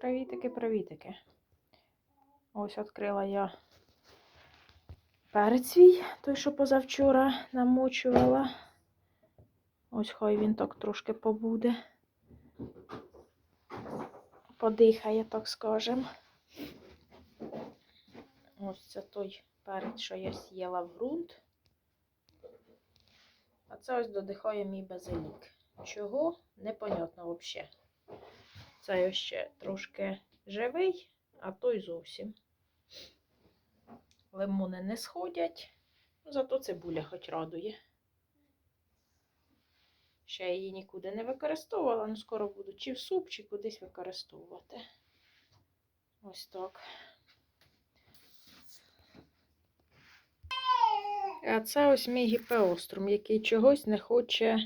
Привітики, привітики. Ось відкрила я перець свій, той, що позавчора намочувала. Ось хай він так трошки побуде. Подихає, так скажем. Ось це той перець, що я сіяла в ґрунт. А це ось додихає мій базилік. Чого? Непонятно взагалі. Це ось ще трошки живий, а той зовсім. Лимони не сходять, зато цибуля хоч радує. Ще її нікуди не використовувала, але скоро буду чи в суп, чи кудись використовувати. Ось так. А це ось мій гіпеострум, який чогось не хоче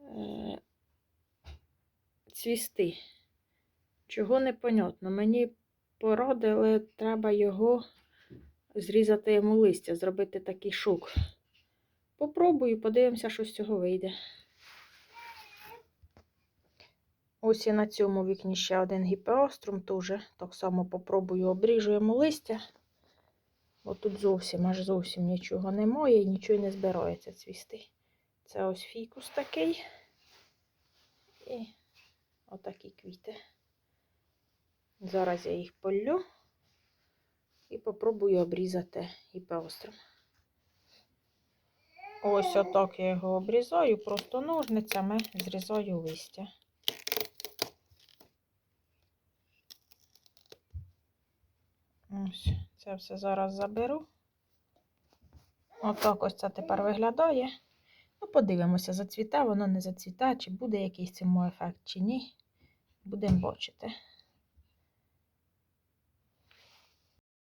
е, цвісти. Чого непонятно. Мені порадили, треба його зрізати йому листя, зробити такий шук. Попробую, подивимося, що з цього вийде. Ось і на цьому вікні ще один гіпеострум теж. Так само попробую обріжу йому листя. Бо тут зовсім аж зовсім нічого немає і нічого не збирається цвісти. Це ось фікус такий. І отакі квіти. Зараз я їх полю і попробую обрізати гіпеострум. Ось отак я його обрізаю, просто ножницями зрізаю листя. Ось, це все зараз заберу. Отак ось це тепер виглядає. Ну, подивимося, зацвіте, воно не зацвіте, чи буде якийсь цьому ефект, чи ні. Будемо бачити.